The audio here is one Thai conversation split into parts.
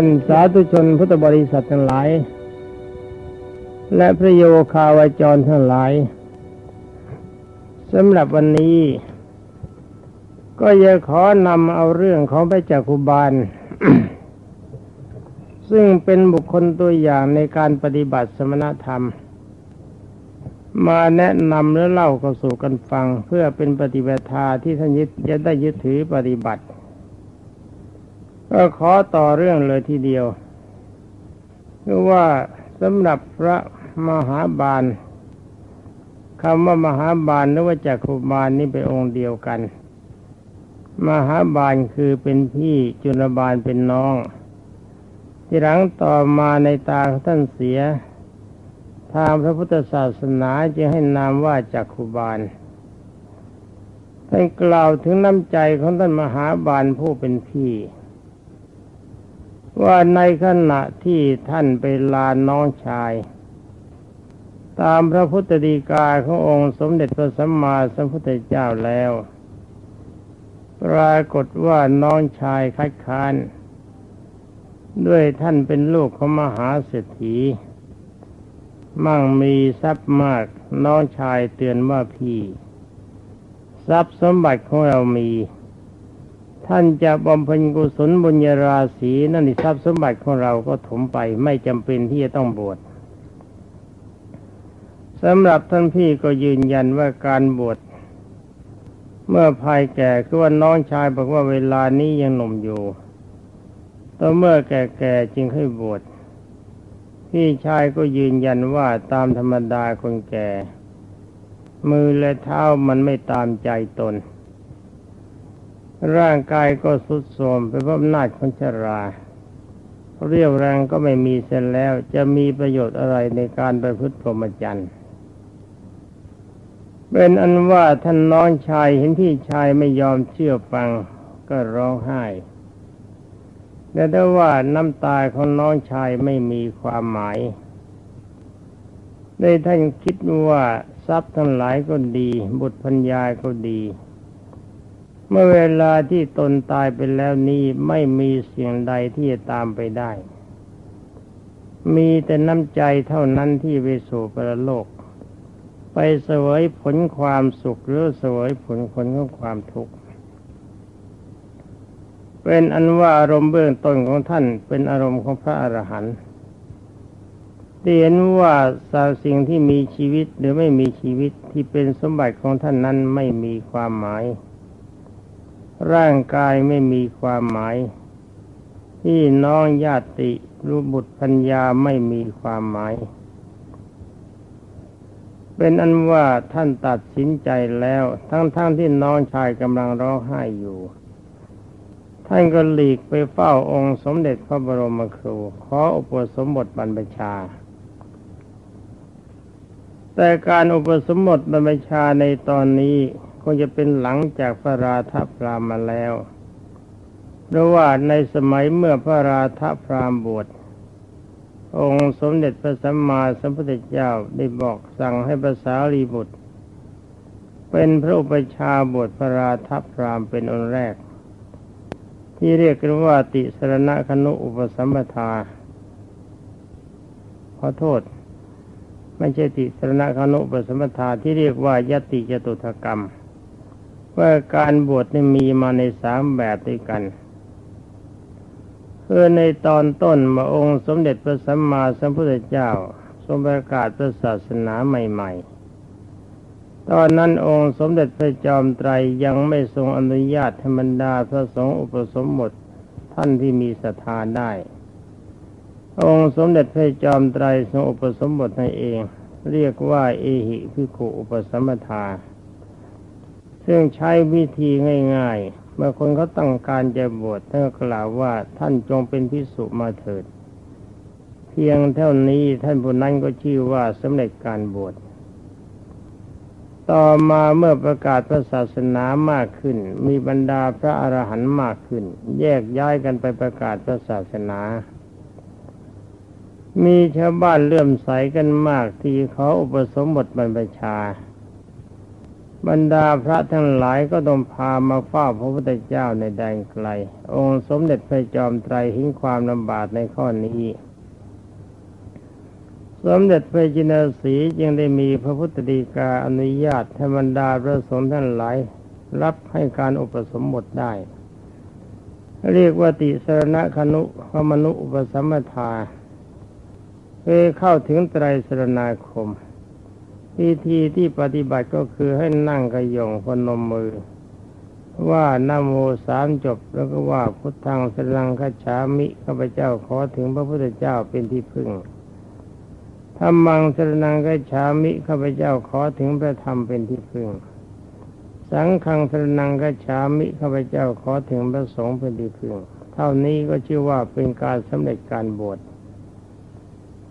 านสาธุชนพุทธบริษัททั้งหลาย และพระโยคาวาจรทั้งหลายสำหรับวันนี้ ก็จะขอนำเอาเรื่องของพระจักคุบาล ซึ่งเป็นบุคคลตัวอย่างในการปฏิบัติสมณธรรม มาแนะนำและเล่าเข้าสู่กันฟัง เพื่อเป็นปฏิบัติที่ท่านยึดจะได้ยึดถือปฏิบัติ ก็ขอต่อเรื่องเลยทีเดียวคือว่าสำหรับพระมหาบาลคำว่ามหาบาลหรือว่าจักรุบาลนี่เป็นองค์เดียวกัน มหาบาลคือเป็นพี่จุลบาลเป็นน้อง ที่หลังต่อมาในตาท่านเสีย ทางพระพุทธศาสนาจึงให้นามว่าจักรุบาลท่านกล่าวถึงน้ำใจของท่านมหาบาลผู้เป็นพี่ ว่าในขณะที่ท่านไปลาน้องชาย ตามพระพุทธดีกาขององค์สมเด็จพระสัมมาสัมพุทธเจ้าแล้ว ปรากฏว่าน้องชายคัดค้าน ด้วยท่านเป็นลูกของมหาเศรษฐี มั่งมีทรัพย์มากน้องชายเตือนว่าพี่ ทรัพย์สมบัติของเรามี ท่านจะบำเพ็ญกุศลบุญญาราศีนั่นทรัพย์สมบัติของเราก็ถมไปไม่จำเป็นที่จะต้องบวชสำหรับท่านพี่ก็ยืนยันว่าการบวชเมื่อภายแก่คือว่าน้องชายบอกว่าเวลานี้ยังหนุ่มอยู่ต่อเมื่อแก่ๆจึงให้บวชพี่ชายก็ยืนยันว่าตามธรรมดาคนแก่ มือและเท้ามันไม่ตามใจตน ร่างกายก็สุดโทรมไปเพราะอำนาจของชรา เรียวแรงก็ไม่มีเส้นแล้ว จะมีประโยชน์อะไรในการไปพุทธพรหมจรรย์เป็นอันว่าท่านน้องชายเห็นพี่ชายไม่ยอมเชื่อฟังก็ร้องไห้แต่ได้ว่าน้ำตาของน้องชายไม่มีความหมาย ได้ท่านคิดว่าทรัพย์ทั้งหลายก็ดี บุตรพัญญาก็ดี เมื่อเวลาที่ตนตายไปแล้วนี้ไม่มีเสียงใดที่จะตามไปได้ มีแต่น้ำใจเท่านั้นที่ไปสู่ปรโลก ไปเสวยผลความสุขหรือเสวยผลผลของความทุกข์ เป็นอันว่าอารมณ์เบื้องต้นของท่านเป็นอารมณ์ของพระอรหันต์เห็นว่าสาสิ่งที่มีชีวิตหรือไม่มีชีวิตที่เป็นสมบัติของท่านนั้นไม่มีความหมาย ร่างกายไม่มีความหมายที่น้องญาติรู้บุตรพัญญาไม่มีความหมาย เป็นอันว่าท่านตัดสินใจแล้ว ทั้งๆทที่น้องชายกำลังร้องไห้อยู่ ท่านก็หลีกไปเฝ้าองค์สมเด็จพระบรมครู ขออุปสมบทบรรพชา แต่การอุปสมบทบรรพชาในตอนนี้ คงจะเป็นหลังจากพระราธพรามมาแล้ว เพราะว่าในสมัยเมื่อพระราธพรามบวชองค์สมเด็จพระสัมมาสัมพุทธเจ้าได้บอกสั่งให้ภาษาลีบุตร เป็นพระอุปชาบทพระราทัพรามเป็นองค์แรก ที่เรียกกันว่าติสรณะคนุอุปสัมปทา ขอโทษ ไม่ใช่ติสรณะคนุอุปสัมปทาที่เรียกว่ายติจตุถกรรม ว่าการบวชนี่มีมาในสามแบบด้วยกันคือในตอนต้นมาองค์สมเด็จพระสัมมาสัมพุทธเจ้า ทรงประกาศพระศาสนาใหม่ ๆ ตอนนั้นองค์สมเด็จพระจอมไตรยังไม่ทรงอนุญาตธรรมดาพระสงฆ์อุปสมบทท่านที่มีศรัทธาได้ องค์สมเด็จพระจอมไตรทรงอุปสมบทให้เอง เรียกว่าเอหิพิขุอุปสมบทา ซึ่งใช้วิธีง่าย ๆ เมื่อคนเขาต้องการจะบวชท่านก็กล่าวว่าท่านจงเป็นพิสุมาเถิด เพียงเท่านี้ท่านผู้นั้นก็ชื่อว่าสำเร็จการบวชต่อมาเมื่อประกาศพระศาสนามากขึ้น มีบรรดาพระอรหันต์มากขึ้น แยกย้ายกันไปประกาศพระศาสนา มีชาวบ้านเลื่อมใสกันมากที่เขาอุปสมบทบรรพชา บรรดาพระทั้งหลายก็ต้องพามาเฝ้าพระพุทธเจ้าในแดนไกล องค์สมเด็จพระจอมไตรหิ้งความลำบากในข้อนี้ สมเด็จพระจินสีจึงได้มีพระพุทธดีกาอนุญาตให้บรรดาพระสงฆ์ท่านหลายรับให้การอุปสมบทได้ เรียกว่าติสรณคนุขมนุอุปสัมมทาคือเข้าถึงไตรสรณาคม วิธีที่ปฏิบัติก็คือให้นั่งกระยงพนมมือ ว่านโมสามจบแล้วก็ว่าพุทธังสรังคฉามิข้าพเจ้าขอถึงพระพุทธเจ้าเป็นที่พึ่งธรรมังสรนังคฉามิข้าพเจ้าขอถึงพระธรรมเป็นที่พึ่ง สังฆังสรนังคฉามิข้าพเจ้าขอถึงพระสงฆ์เป็นที่พึ่ง เท่านี้ก็ชื่อว่าเป็นการสำเร็จการบวช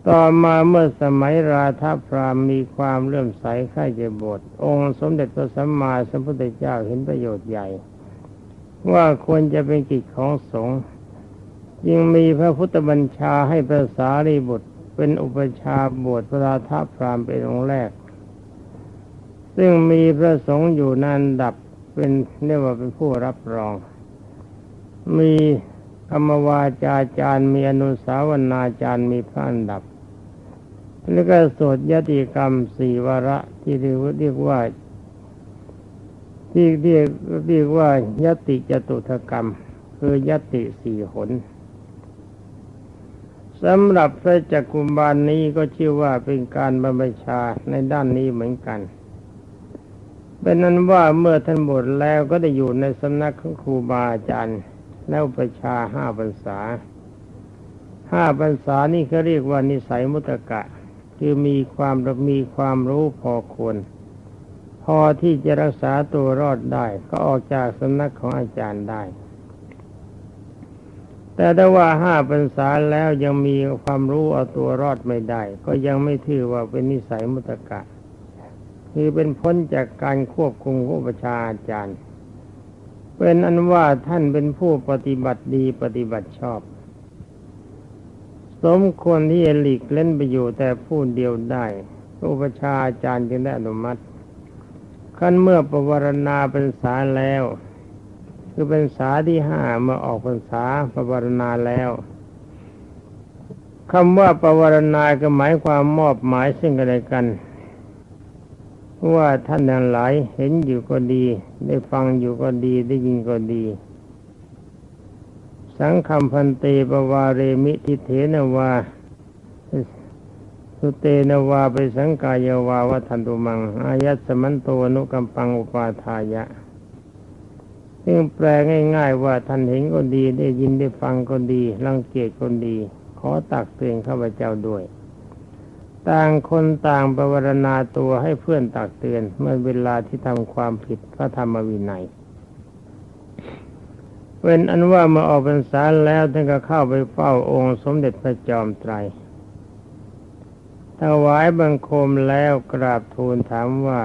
ต่อมาเมื่อสมัยราธาพรามมีความเลื่อมใสข้าจะบวชองค์สมเด็จพระสัมมาสัมพุทธเจ้าเห็นประโยชน์ใหญ่ ว่าควรจะเป็นกิจของสงฆ์ยังมีพระพุทธบัญชาให้พระสารีบุตร เป็นอุปชาบวชพระราธาพรามเป็นองค์แรก ซึ่งมีพระสงฆ์อยู่นันดับเป็นเรียกว่าเป็นผู้รับรอง มี ธรรมวาจาจารย์มีอนุสาวนาจารย์มีพระอันดับ แล้วก็สวดยติกรรมสี่วาระที่เรียกว่า ที่เรียกเรียกว่ายติจตุถกรรม คือยติสี่หนสำหรับพระจักกุมบาลนนี้ก็ชื่อว่าเป็นการบรรพชาในด้านนี้เหมือนกัน เป็นนั้นว่าเมื่อท่านบวชแล้วก็ได้อยู่ในสำนักของครูบาอาจารย์ แล้วประชาห้าพรรษาห้าพรรษานี่เขาเรียกว่านิสัยมุตกะ คือมีความมีความรู้พอควรพอที่จะรักษาตัวรอดได้ ก็ออกจากสำนักของอาจารย์ได้ แต่ถ้าว่าห้าพรรษาแล้วยังมีความรู้เอาตัวรอดไม่ได้ ก็ยังไม่ถือว่าเป็นนิสัยมุตกะ คือเป็นพ้นจากการควบคุมผู้ประชาอาจารย์ เป็นอันว่าท่านเป็นผู้ปฏิบัติดีปฏิบัติชอบ สมควรที่จะหลีกเล่นไปอยู่แต่ผู้เดียวได้อุปชาอาจารย์จึงได้อนุมัติขั้นเมื่อประวรณาเป็นสาแล้ว คือเป็นสาที่ห้าเมื่อออกพรรษาประวรณาแล้วคำว่าประวรณาก็หมายความมอบหมายซึ่งกันและกัน ว่าท่านทั้งหลายเห็นอยู่ก็ดี ได้ฟังอยู่ก็ดีได้ยินก็ดี สังคมพันเตปวาเรมิทิเถนวาสุเตนวาไปสังกายวาวัทันตุมัง อายัสมันโตนุกัมปังอุปาทายะ ซึ่งแปลง่ายๆว่าท่านเห็นก็ดี ได้ยินได้ฟังก็ดี รังเกียจก็ดี ขอตักเตือนข้าพเจ้าด้วย ต่างคนต่างประวรณาตัวให้เพื่อนตักเตือนเมื่อเวลาที่ทำความผิดพระธรรมวินัยเป็นอันว่ามาออกพรรษาแล้วท่านก็เข้าไปเฝ้าองค์สมเด็จพระจอมไตรถวายบังคมแล้วกราบทูลถามว่า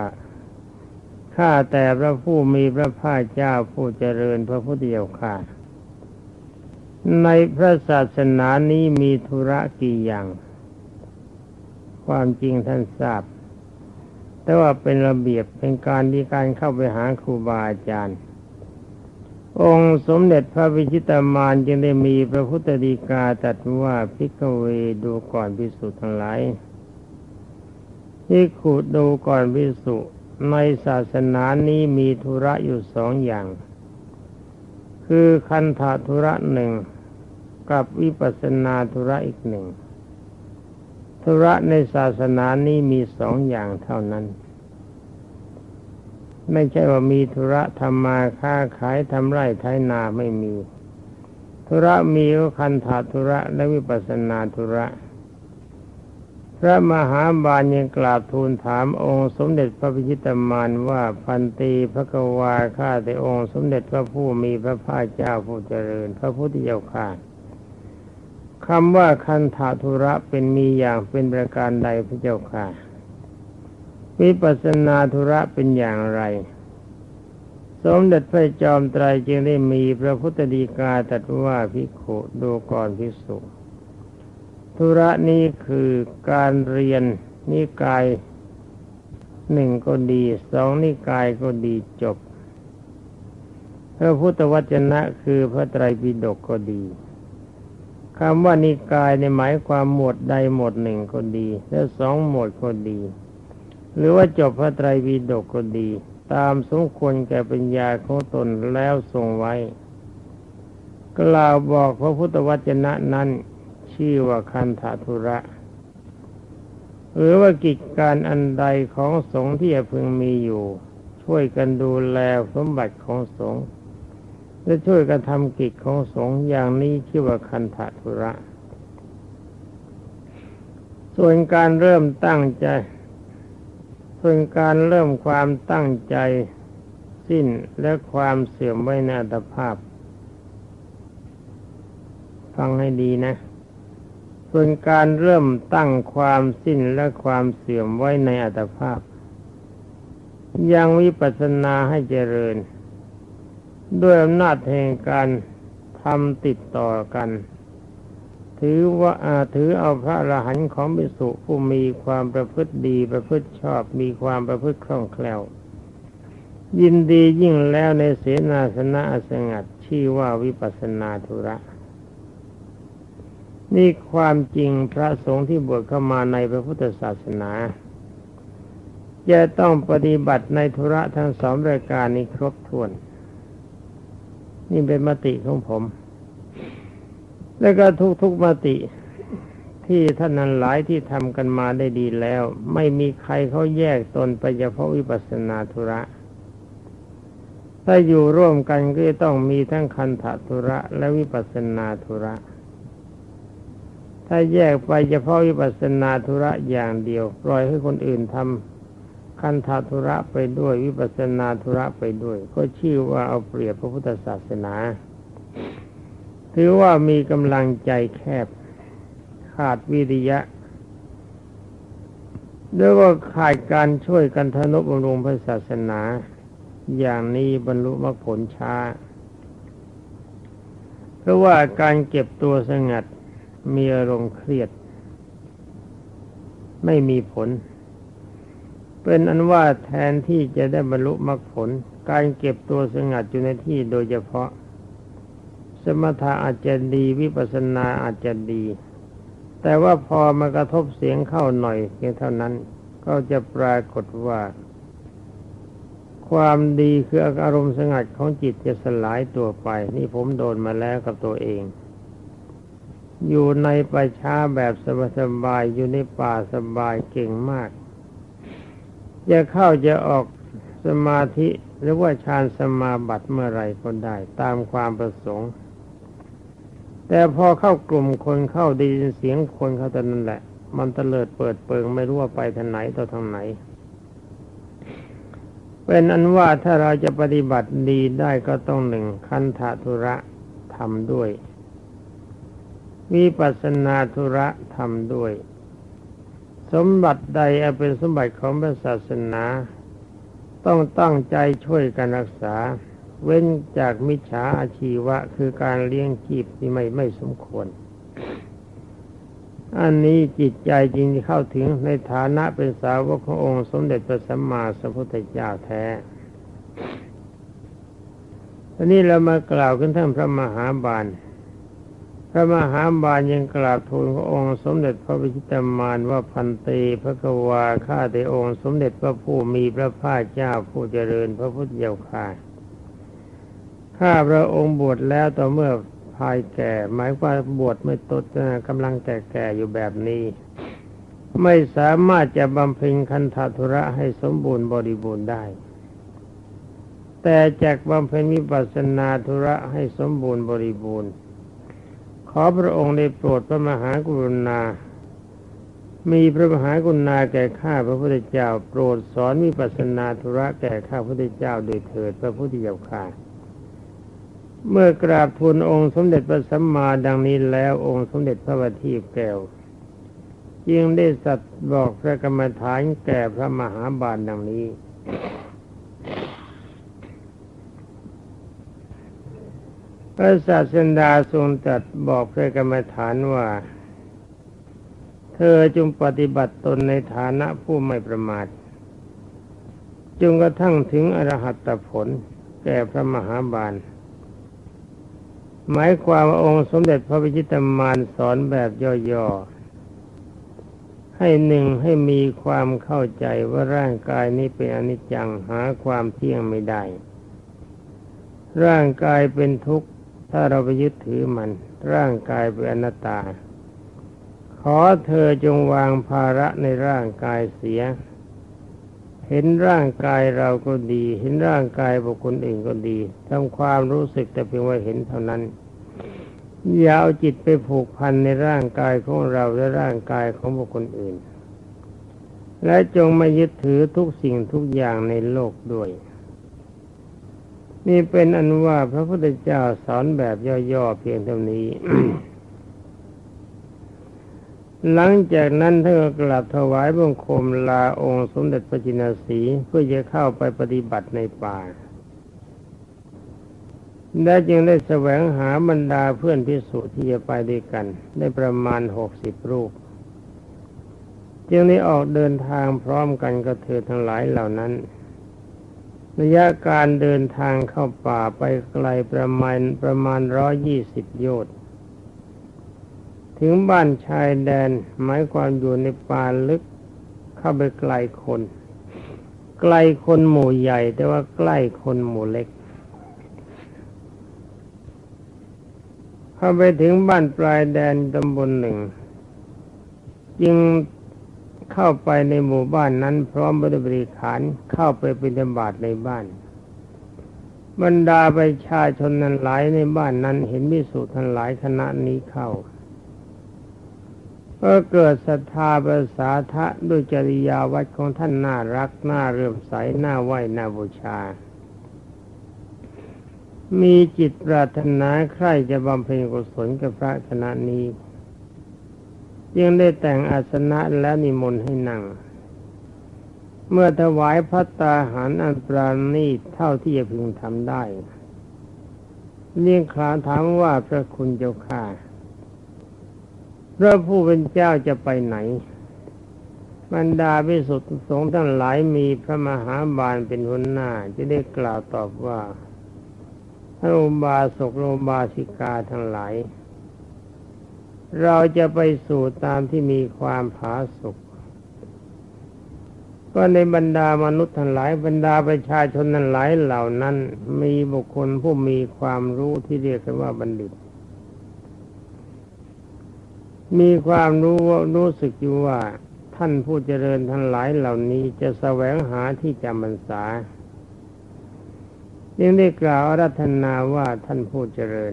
ข้าแต่พระผู้มีพระภาคเจ้าผู้เจริญพระพุทธเจ้าข้าในพระศาสนานี้มีธุระกี่อย่าง ความจริงท่านทราบ แต่ว่าเป็นระเบียบเป็นการที่การเข้าไปหาครูบาอาจารย์ องค์สมเด็จพระวิชิตามานจึงได้มีพระพุทธดีกาตรัสว่าพิกเวดูก่อนพิสุทั้งหลายพิขุดูก่อนพิสุในศาสนานี้มีธุระอยู่สองอย่าง คือคันธาธุระหนึ่งกับวิปัสนาธุระอีกหนึ่ง ธุระในศาสนานี้มีสองอย่างเท่านั้น ไม่ใช่ว่ามีธุระทำมาค้าขายทำไร่ไถนาไม่มี ธุระมีก็คันถาธุระและวิปัสนาธุระ พระมหาบาลยังกราบทูลถามองค์สมเด็จพระพิชิตมานว่าพันตีพระกวาข้าแต่องค์สมเด็จพระผู้มีพระภาคเจ้าผู้เจริญ พระพุทธเจ้าข้า คำว่าคันธาธุระเป็นมีอย่างเป็นประการใดพระเจ้าค่ะ วิปัสนาธุระเป็นอย่างไร สมเด็จพระจอมไตรจึงได้มีพระพุทธดีกาตรัสว่าพิโขดูก่อนพิสุธุระนี้คือการเรียนนิกายหนึ่งก็ดีสองนิกายก็ดีจบ พระพุทธวจนะคือพระไตรปิฎกก็ดี คำว่านิกายในหมายความหมวดใดหมวดหนึ่งก็ดี และสองหมวดก็ดี หรือว่าจบพระไตรปิฎกก็ดี ตามสมควรแก่ปัญญาของตนแล้วทรงไว้ กล่าวบอกพระพุทธวจนะนั้น ชื่อว่าคันธทุระ หรือว่ากิจการอันใดของสงฆ์ที่จะพึงมีอยู่ ช่วยกันดูแลสมบัติของสงฆ์ และช่วยกันทำกิจของสงฆ์อย่างนี้ชื่อว่าคันธทุระ ส่วนการเริ่มตั้งใจ ส่วนการเริ่มความตั้งใจสิ้นและความเสื่อมไว้ในอัตภาพ ฟังให้ดีนะ ส่วนการเริ่มตั้งความสิ้นและความเสื่อมไว้ในอัตภาพ ยังวิปัสสนาให้เจริญ ด้วยอำนาจแห่งการทำติดต่อกัน ถือว่าถือเอาพระอรหันต์ของบิสุผู้มีความประพฤติดีประพฤติชอบมีความประพฤติคล่องแคล่ว ยินดียิ่งแล้วในเสนาสนะสงัดชื่อว่าวิปัสนาธุระ นี่ความจริงพระสงฆ์ที่บวชเข้ามาในพระพุทธศาสนาจะต้องปฏิบัติในธุระทั้งสองรายการนี้ครบถ้วน นี่เป็นมติของผม แล้วก็ทุกๆมติที่ท่านนั้นหลายที่ทำกันมาได้ดีแล้ว ไม่มีใครเขาแยกตนไปเฉพาะวิปัสสนาธุระ ถ้าอยู่ร่วมกันก็ต้องมีทั้งคันธธุระและวิปัสสนาธุระ ถ้าแยกไปเฉพาะวิปัสสนาธุระอย่างเดียวปล่อยให้คนอื่นทำ คันธาธุระไปด้วยวิปัสนาธุระไปด้วย ก็ชื่อว่าเอาเปรียบพระพุทธศาสนา ถือว่ามีกำลังใจแคบ ขาดวิริยะด้วยว่าขาดการช่วยกันทนุบำรุงพระศาสนา อย่างนี้บรรลุมรรคผลช้า เพราะว่าการเก็บตัวสงัดมีอารมณ์เครียด ไม่มีผล เป็นอันว่าแทนที่จะได้บรรลุมรรคผล การเก็บตัวสงัดอยู่ในที่โดยเฉพาะ สมถะอาจจะดีวิปัสสนาอาจจะดี แต่ว่าพอมากระทบเสียงเข้าหน่อยเพียงเท่านั้นก็จะปรากฏว่า ความดีคืออารมณ์สงัดของจิตจะสลายตัวไป นี่ผมโดนมาแล้วกับตัวเอง อยู่ในป่าช้าแบบสบายๆอยู่ในป่าสบายเก่งมาก จะเข้าจะออกสมาธิหรือว่าฌานสมาบัติเมื่อไรก็ได้ตามความประสงค์ แต่พอเข้ากลุ่มคนเข้าดีเสียงคนเขาแตอนนั้นแหละ มันเตลิดเปิดเปิงไม่รู้ว่าไปทางไหนต่อทางไหน เป็นอันว่าถ้าเราจะปฏิบัติดีได้ก็ต้องหนึ่งคันธทุระทำด้วย วิปัสนาธุระทำด้วย สมบัติใดเป็นสมบัติของพระศาสนา ต้องตั้งใจช่วยกันรักษา เว้นจากมิจฉาอาชีวะ คือการเลี้ยงจีบที่ไม่ไม่สมควร อันนี้จิตใจจริงที่เข้าถึงในฐานะเป็นสาวกขององค์สมเด็จพระสัมมาสัมพุทธเจ้าแท้ทีนี้เรามากล่าวขึ้นท่านพระมหาบาล พระมหาบาลยังกราบทูลพระองค์สมเด็จพระวิชิตามานว่าพันตีพระกวาข้าแต่องค์สมเด็จพระผู้มีพระภาคเจ้าผู้เจริญพระพุทธเจ้าข้าข้าพระองค์บวชแล้วต่อเมื่อภายแก่ หมายว่าบวชไม่ตดกำลังแก่ๆอยู่แบบนี้ ไม่สามารถจะบำเพ็ญคันธทุระให้สมบูรณ์บริบูรณ์ได้ แต่จากบำเพ็ญวิปัสสนาธุระให้สมบูรณ์บริบูรณ์ อพระองค์ได้โปรดพระมหากรุณา มีพระมหากรุณาแก่ข้าพระพุทธเจ้า โปรดสอนมีปัสนาธุระแก่ข้าพระพุทธเจ้าโดยเถิดพระพุทธเจ้าข้าเมื่อกราบทูลองค์สมเด็จพระสัมมาดังนี้แล้วองค์สมเด็จพระบัณฑิตแก้วจึงได้สัตว์บอกพระกรรมฐานแก่พระมหาบาลดังนี้ พระศาสดาทรงตรัสบอกพระกรรมฐานว่า เธอจงปฏิบัติตนในฐานะผู้ไม่ประมาทจนกระทั่งถึงอรหัตผล แก่พระมหาบาล หมายความว่าองค์สมเด็จพระวิชิตมารสอนแบบย่อๆ ให้หนึ่งให้มีความเข้าใจว่าร่างกายนี้เป็นอนิจจังหาความเที่ยงไม่ได้ ร่างกายเป็นทุกข์ ถ้าเราไปยึดถือมัน ร่างกายเป็นอนัตตา ขอเธอจงวางภาระในร่างกายเสีย เห็นร่างกายเราก็ดี เห็นร่างกายบุคคลอื่นก็ดีทำความรู้สึกแต่เพียงว่าเห็นเท่านั้นอย่าเอาจิตไปผูกพันในร่างกายของเราและร่างกายของบุคคลอื่น และจงไม่ยึดถือทุกสิ่งทุกอย่างในโลกด้วย นี่เป็นอันว่าพระพุทธเจ้าสอนแบบย่อๆเพียงเท่านี้ หลังจากนั้นท่านก็กลับถวายบังคมลาองค์สมเด็จพระจินสีเพื่อจะเข้าไปปฏิบัติในป่าและจึงได้แสวงหาบรรดาเพื่อนพิสุที่จะไปด้วยกัน ได้ประมาณหกสิบรูป จึงได้ออกเดินทางพร้อมกันกับเธอทั้งหลายเหล่านั้น ระยะการเดินทางเข้าป่าไปไกลประมาณประมาณร้อยยี่สิบโยชน์ถึงบ้านชายแดนหมายความอยู่ในป่าลึกเข้าไปไกลคน ไกลคนหมู่ใหญ่ แต่ว่าใกล้คนหมู่เล็ก เข้าไปถึงบ้านปลายแดนตำบลหนึ่ง จึง เข้าไปในหมู่บ้านนั้น พร้อมบริบริขารเข้าไปเป็นธบาตในบ้าน บรรดาประชาชนนั้นหลายในบ้านนั้นเห็นมิสุทั้งหลายคณะนี้เข้าก็เกิดศรัทธาภาษาทะด้วยจริยาวัดของท่านน่ารักน่าเรื่มใสน่าไหวน่าบูชา มีจิตปรารถนาใคร่จะบำเพ็ญกุศลกับพระคณะนี้ ยังได้แต่งอาสนะและนิมนต์ให้นั่ง เมื่อถวายพัตตาหารอันปราณีเท่าที่จะพึงทำได้เรียงคลาถามว่าพระคุณเจ้าข้าพระผู้เป็นเจ้าจะไปไหน บรรดาพิสุทธิสงฆ์ทั้งหลายมีพระมหาบาลเป็นหัวหน้าจะได้กล่าวตอบว่าพระอุบาสกโรบาสิกาทั้งหลาย เราจะไปสู่ตามที่มีความผาสุกก็ในบรรดามนุษย์ทั้งหลายบรรดาประชาชนทั้งหลายเหล่านั้น มีบุคคลผู้มีความรู้ที่เรียกกันว่าบัณฑิต มีความรู้รู้สึกอยู่ว่า ท่านผู้เจริญทั้งหลายเหล่านี้จะแสวงหาที่จำพรรษาจึงได้กล่าวรัธนาว่าท่านผู้เจริญ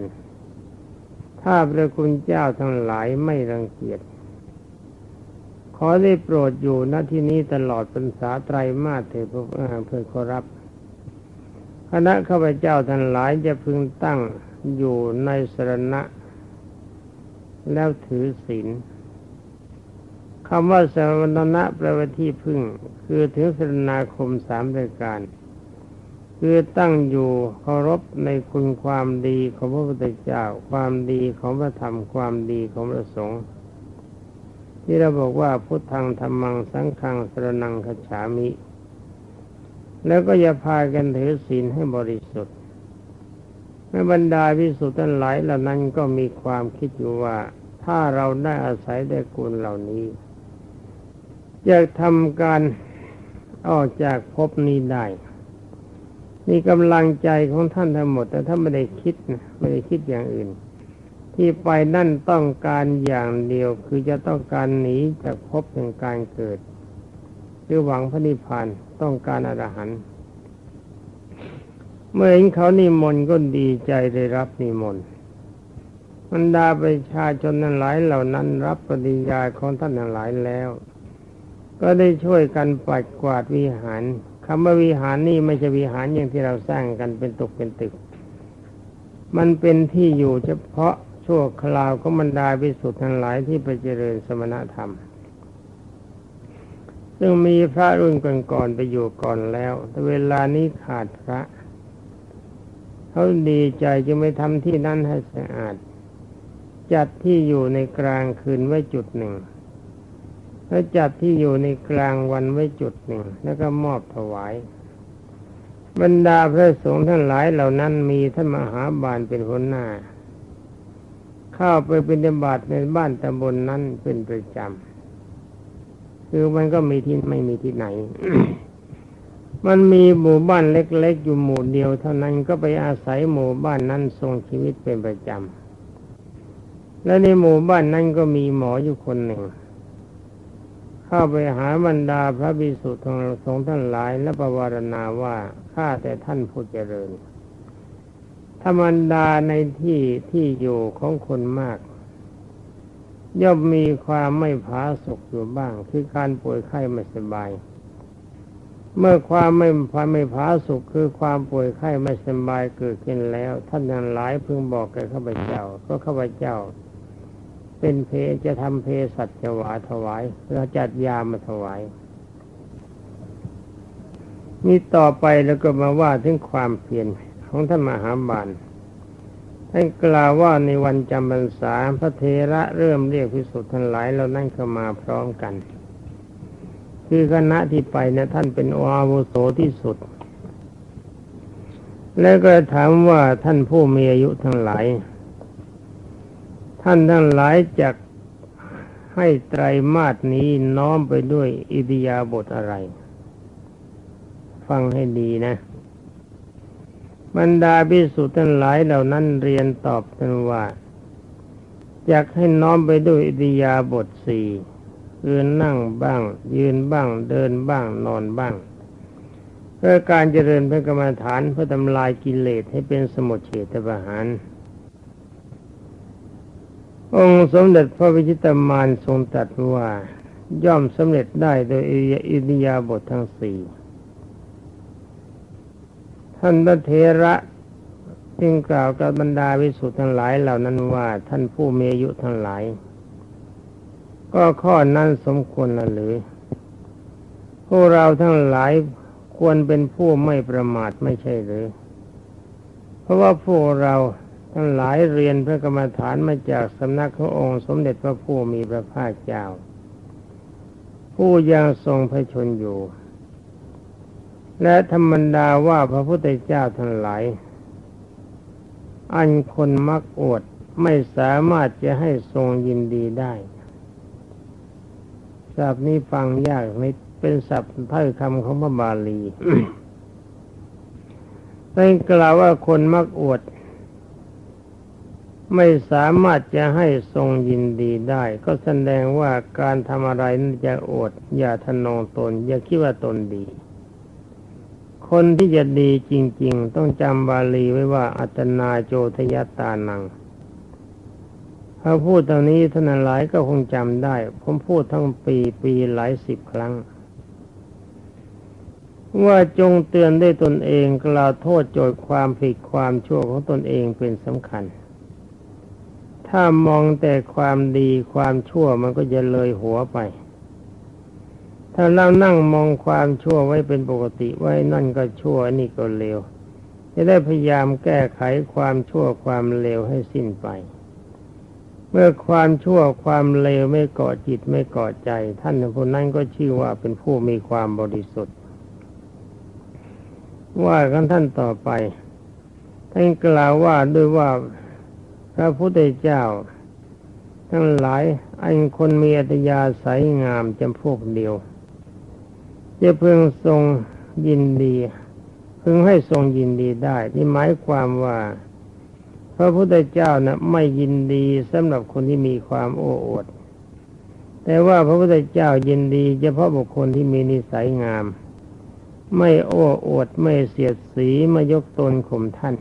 ถ้าพระคุณเจ้าทั้งหลายไม่รังเกียจ ขอได้โปรดอยู่ณที่นี้ตลอดพรรษาไตรมาสเถิดเพื่อขอรับ คณะข้าพเจ้าทั้งหลายจะพึงตั้งอยู่ในสรณะ แล้วถือศีลคำว่าสมณะแปลว่าที่พึ่ง คือถึงสนาคมสามรายการ คือตั้งอยู่เคารพในคุณความดีของพระพุทธเจ้า ความดีของพระธรรมความดีของพระสงฆ์ที่เราบอกว่าพุทธังธรรมังสังฆังสรนังขฉามิ แล้วก็อย่าพากันถือศีลให้บริสุทธิ์ในบรรดาพิสุทธิ์ทั้งหลายเหล่านั้นก็มีความคิดอยู่ว่า ถ้าเราได้อาศัยได้กุลเหล่านี้จะทำการออกจากภพนี้ได้ นี่กำลังใจของท่านทั้งหมด แต่ถ้านไม่ได้คิดนะไม่ได้คิดอย่างอื่น ที่ไปนั่นต้องการอย่างเดียว คือจะต้องการหนีจากภพแห่งการเกิดคือหวังพระนิพพานต้องการอรหันต์เมื่อเห็นเขานิมนต์ก็ดีใจได้รับนิมนต์บรรดาประชาชนนั้นหลายเหล่านั้นรับปฏิญาของท่านนั้นหลายแล้ว ก็ได้ช่วยกันปัดกวาดวิหาร คำว่าวิหารนี่ไม่ใช่วิหารอย่างที่เราสร้างกันเป็นตกเป็นตึก มันเป็นที่อยู่เฉพาะชั่วคราวของบรรดาพิสุทธิ์ทั้งหลายที่ไปเจริญสมณธรรม ซึ่งมีพระรุ่นก่อนๆไปอยู่ก่อนแล้ว แต่เวลานี้ขาดพระ เขาดีใจจะไม่ทำที่นั่นให้สะอาด จัดที่อยู่ในกลางคืนไว้จุดหนึ่ง แล้วจัดที่อยู่ในกลางวันไว้จุดหนึ่ง แล้วก็มอบถวาย บรรดาพระสงฆ์ทั้งหลายเหล่านั้นมีท่านมหาบาลเป็นหัวหน้า เข้าไปเป็นบาตในบ้านตำบลนนั้นเป็นประจำคือมันก็มีที่ไม่มีที่ไหน มันมีหมู่บ้านเล็ก ๆ อยู่หมู่เดียว เท่านั้นก็ไปอาศัยหมู่บ้านนั้นทรงชีวิตเป็นประจำและในหมู่บ้านนั้นก็มีหมออยู่คนหนึ่ง เข้าไปหาบรรดาพระบิสุทธิ์สงฆ์ท่านหลายและประวารณาว่าข้าแต่ท่านผู้เจริญธรรมดาในที่ที่อยู่ของคนมาก ย่อมมีความไม่ผาสุกอยู่บ้างคือการป่วยไข้ไม่สบาย เมื่อความไม่ความไม่ผาสุกคือความป่วยไข้ไม่สบายเกิดขึ้นแล้ว ท่านทั้งหลายพึงบอกแก่ข้าพเจ้าก็ข้าพเจ้า เป็นเพจะทำเพสัจวาถวายเพื่อจัดยามาถวาย นี่ต่อไปแล้วก็มาว่าถึงความเพียรของท่านมหาบาลท่านกล่าวว่าในวันจำพรรษาพระเทระเริ่มเรียกพิสุทธิ์ทั้งหลายเรานั่งเข้ามาพร้อมกัน คือคณะที่ไปนะท่านเป็นออาวุโสที่สุด แล้วก็ถามว่าท่านผู้มีอายุทั้งหลาย ท่านทั้งหลายจะให้ไตรมาสนี้น้อมไปด้วยอิทยาบทอะไร ฟังให้ดีนะ บรรดาพิสุทั้งหลายเหล่านั้นเรียนตอบกันว่าอยากให้น้อมไปด้วยอิทยาบทสี่คือนั่งบ้าง ยืนบ้าง เดินบ้าง นอนบ้าง เพื่อการเจริญพระกรรมฐานเพื่อทำลายกิเลสให้เป็นสมุทเฉทประหาร องค์สมเด็จพระวิชิตามานทรงตรัสว่าย่อมสำเร็จได้โดยอิทยาบททั้งสี่ท่านพระเทระจึงกล่าวกับบรรดาวิสุทธ์ทั้งหลายเหล่านั้นว่าท่านผู้มีอายุทั้งหลาย ก็ข้อนั้นสมควรละหรือ พวกเราทั้งหลายควรเป็นผู้ไม่ประมาทไม่ใช่หรือ เพราะว่าพวกเรา ทั้งหลายเรียนพระกรรมฐานมาจากสำนักขององค์ สมเด็จพระผู้มีพระภาคเจ้า ผู้ยังทรงพระชนอยู่ และธรรมดาว่าพระพุทธเจ้าทั้งหลาย อันคนมักอวดไม่สามารถจะให้ทรงยินดีได้ศัพท์นี้ฟังยากนิดเป็นศัพท์ถ้อยคำของพระบาลีท่านกล่าวว่าคนมักอวด ไม่สามารถจะให้ทรงยินดีได้ ก็แสดงว่าการทำอะไรนั้นจะอด อย่าทนงตน อย่าคิดว่าตนดี คนที่จะดีจริง ๆ ต้องจำบาลีไว้ว่า อัตนาโจทยตานังถ้าพูดตรงนี้ท่านหลายก็คงจำได้ ผมพูดทั้งปีปีหลายสิบครั้ง ว่าจงเตือนได้ตนเองกล่าวโทษโจทย์ความผิดความชั่วของตนเองเป็นสำคัญ ถ้ามองแต่ความดีความชั่วมันก็จะเลยหัวไป ถ้าเรานั่งมองความชั่วไว้เป็นปกติไว้นั่นก็ชั่วนี่ก็เลวจะได้พยายามแก้ไขความชั่วความเลวให้สิ้นไป เมื่อความชั่วความเลวไม่เกาะจิตไม่เกาะใจ ท่านผู้นั้นก็ชื่อว่าเป็นผู้มีความบริสุทธิ์ ว่ากันท่านต่อไปท่านกล่าวว่าด้วยว่า พระพุทธเจ้า ทั้งหลายอันคนมีอัตยาสัยงามจำพวกเดียว จะพึงทรงยินดีพึงให้ทรงยินดีได้ที่หมายความว่า พระพุทธเจ้านะไม่ยินดีสำหรับคนที่มีความโอ้อวดแต่ว่าพระพุทธเจ้ายินดีเฉพาะบุคคลที่มีนิสัยงาม ไม่โอ้อวดไม่เสียดสีไม่ยกตนข่มท่าน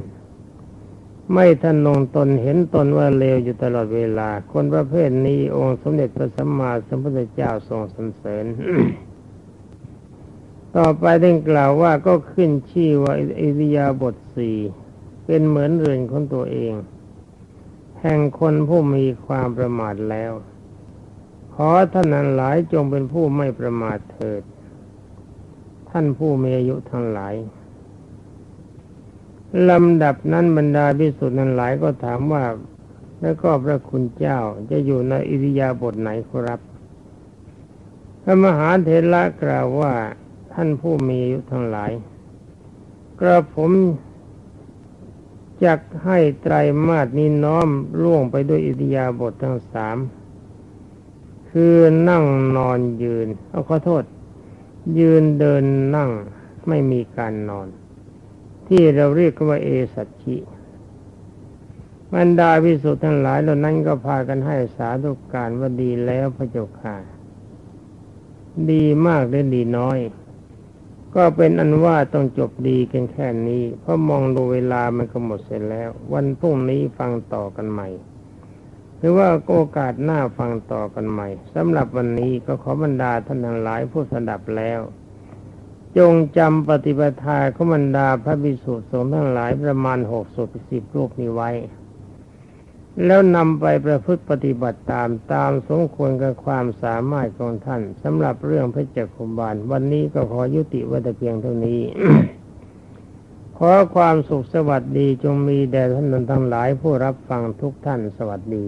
ไม่ทนงตนเห็นตนว่าเลวอยู่ตลอดเวลา คนประเภทนี้องค์สมเด็จพระสัมมาสัมพุทธเจ้าทรงสรรเสริญ ต่อไปได้กล่าวว่าก็ขึ้นชื่อว่าอิริยาบถสี่เป็นเหมือนเรือนของตัวเอง แห่งคนผู้มีความประมาทแล้ว ขอท่านนั้นหลายจงเป็นผู้ไม่ประมาทเถิด ท่านผู้มีอายุทั้งหลาย ลำดับนั้นบรรดาพิสุทธิ์นั้นหลายก็ถามว่าแล้วก็พระคุณเจ้าจะอยู่ในอิริยาบถไหนครับ พระมหาเถระกล่าวว่าท่านผู้มีอายุทั้งหลาย กระผมจักให้ไตรมาสนี้น้อมล่วงไปด้วยอิทยาบททั้งสามคือนั่งนอนยืน เอาขอโทษ ยืนเดินนั่งไม่มีการนอน ที่เราเรียกกันว่าเอสัชชิบรรดาพิสุทธ์ทั้งหลายเหล่านั้นก็พากันให้สาธุการว่าดีแล้วพระเจ้าค่ะ ดีมากหรือดีน้อย ก็เป็นอันว่าต้องจบดีกันแค่นี้ เพราะมองดูเวลามันก็หมดเสร็จแล้ว วันพรุ่งนี้ฟังต่อกันใหม่ หรือว่าโอกาสหน้าฟังต่อกันใหม่สำหรับวันนี้ก็ขอบรรดาท่านทั้งหลายผู้สดับแล้ว จงจำปฏิปทาของบรรดาพระบิสุสงฆ์ทั้งหลายประมาณหกสิบสิบรูปนี้ไว้ แล้วนำไปประพฤติปฏิบัติตามตามสมควรกับความสามารถของท่านสำหรับเรื่องพระเจักคุบาล วันนี้ก็ขอยุติไว้แต่เพียงเท่านี้ ขอความสุขสวัสดีจงมีแด่ท่านทั้งหลายผู้รับฟังทุกท่านสวัสดี